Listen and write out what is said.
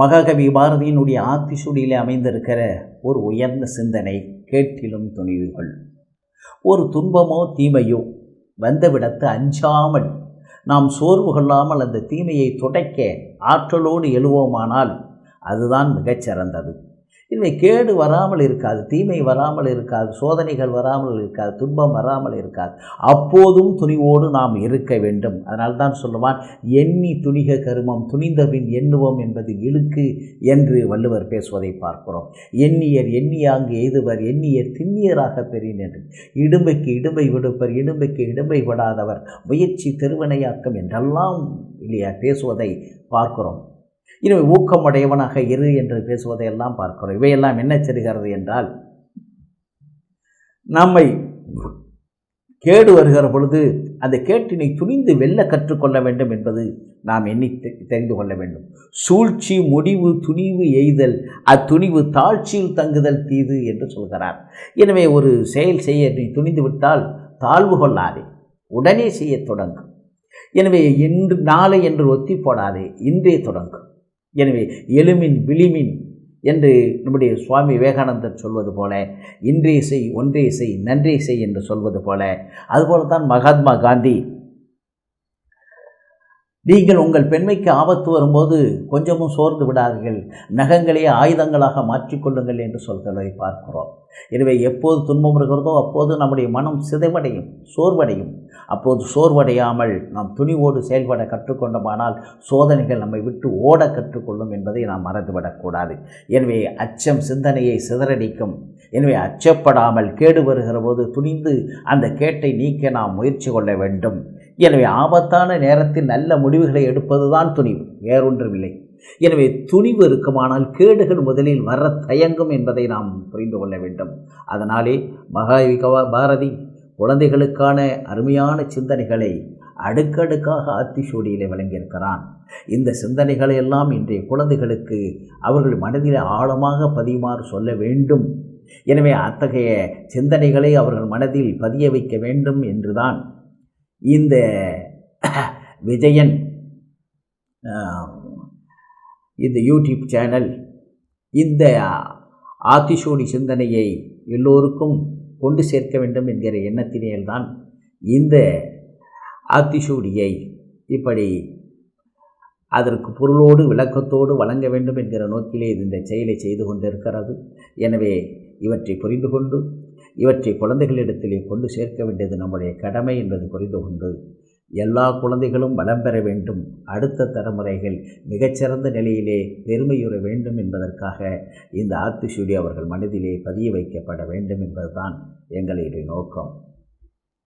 மகாகவி பாரதியினுடைய ஆத்திசூடியில் அமைந்திருக்கிற ஒரு உயர்ந்த சிந்தனை கேட்டிலும் துணிவுகள். ஒரு துன்பமோ தீமையோ வந்தவிடத்து அஞ்சாமல் நாம் சோர்வு கொள்ளாமல் அந்த தீமையை துடைக்க ஆற்றலோடு எழுவோமானால் அதுதான் மிகச்சிறந்தது. இவை கேடு வராமல் இருக்காது தீமை வராமல் இருக்காது சோதனைகள் வராமல் இருக்காது துன்பம் வராமல் இருக்காது. அப்போதும் துணிவோடு நாம் இருக்க வேண்டும். அதனால் தான் சொல்லுவான் எண்ணி துணிக கருமம் துணிந்தபின் எண்ணுவோம் என்பது இழுக்கு என்று வள்ளுவர் பேசுவதை பார்க்கிறோம். எண்ணியர் எண்ணியாங்கு எய்துவர் எண்ணியர் திண்ணியராக பெறினர் இடும்பைக்கு இடும்பை விடுப்பர் இடும்பைக்கு இடும்பை விடாதவர் முயற்சி திருவினையாக்கம் என்றெல்லாம் இல்லையா பேசுவதை பார்க்கிறோம். எனவே ஊக்கமுடையவனாக இரு என்று பேசுவதையெல்லாம் பார்க்கிறோம். இவையெல்லாம் என்ன செல்கிறது என்றால் நம்மை கேடு வருகிற பொழுது அந்த கேட்டினை துணிந்து வெல்ல கற்றுக்கொள்ள வேண்டும் என்பது நாம் எண்ணி தெரிந்து கொள்ள வேண்டும். சூழ்ச்சி முடிவு துணிவு எய்தல் அத்துணிவு தாழ்ச்சியில் தங்குதல் தீது என்று சொல்கிறார். எனவே ஒரு செயல் செய்ய நீ துணிந்து விட்டால் தாழ்வு கொள்ளாதே உடனே செய்யத் தொடங்கும் எனவே இன்று நாளை என்று ஒத்தி போடாதே இன்றே தொடங்கும் எனவே எலுமின் விளிமின் என்று நம்முடைய சுவாமி விவேகானந்தர் சொல்வது போல இன்றே செய் ஒன்றே செய் நன்றே செய் என்று சொல்வது போல அதுபோல தான் மகாத்மா காந்தி நீங்கள் உங்கள் பெண்மைக்கு ஆபத்து வரும்போது கொஞ்சமும் சோர்ந்து விடாதீர்கள். நகங்களே ஆயுதங்களாக மாற்றிக்கொள்ளுங்கள் என்று சொல்களை பார்க்கிறோம். எனவே எப்போது துன்பம் இருக்கிறதோ அப்போது நம்முடைய மனம் சிதைவடையும் சோர்வடையும். அப்போது சோர்வடையாமல் நாம் துணிவோடு செயல்பட கற்றுக்கொண்டோமானால் சோதனைகள் நம்மை விட்டு ஓட கற்றுக்கொள்ளும் என்பதை நாம் மறந்துவிடக்கூடாது. எனவே அச்சம் சிந்தனையை சிதறடிக்கும். எனவே அச்சப்படாமல் கேடு வருகிற போது துணிந்து அந்த கேட்டை நீக்க நாம் முயற்சி கொள்ள வேண்டும். எனவே ஆபத்தான நேரத்தில் நல்ல முடிவுகளை எடுப்பதுதான் துணிவு வேறொன்றுமில்லை. எனவே துணிவு இருக்குமானால் கேடுகள் முதலில் வர தயங்கும் என்பதை நாம் புரிந்து கொள்ள வேண்டும். அதனாலே மகாவிகவா பாரதி குழந்தைகளுக்கான அருமையான சிந்தனைகளை அடுக்கடுக்காக ஆத்திசூடியிலே வழங்கியிருக்கிறான். இந்த சிந்தனைகளை எல்லாம் இன்றைய குழந்தைகளுக்கு அவர்கள் மனதில் ஆழமாக பதியுமாறு சொல்ல வேண்டும். எனவே அத்தகைய சிந்தனைகளை அவர்கள் மனதில் பதிய வைக்க வேண்டும் என்றுதான் இந்த விஜயன் இந்த யூடியூப் சேனல் இந்த ஆத்திசூடி சிந்தனையை எல்லோருக்கும் கொண்டு சேர்க்க வேண்டும் என்கிற எண்ணத்தினேல்தான் இந்த ஆத்திசூடியை இப்படி அதற்கு பொருளோடு விளக்கத்தோடு வழங்க வேண்டும் என்கிற நோக்கிலே இது இந்த செயலை செய்து கொண்டிருக்கிறது. எனவே இவற்றை புரிந்து கொண்டு இவற்றை குழந்தைகளிடத்திலே கொண்டு சேர்க்க வேண்டியது நம்முடைய கடமை என்பது புரிந்து கொண்டு எல்லா குழந்தைகளும் வளம் பெற வேண்டும். அடுத்த தலைமுறைகள் மிகச்சிறந்த நிலையிலே பெருமையுற வேண்டும் என்பதற்காக இந்த ஆத்திசூடி அவர்கள் மனதிலே பதிய வைக்கப்பட வேண்டும் என்பதுதான் எங்களுடைய நோக்கம்.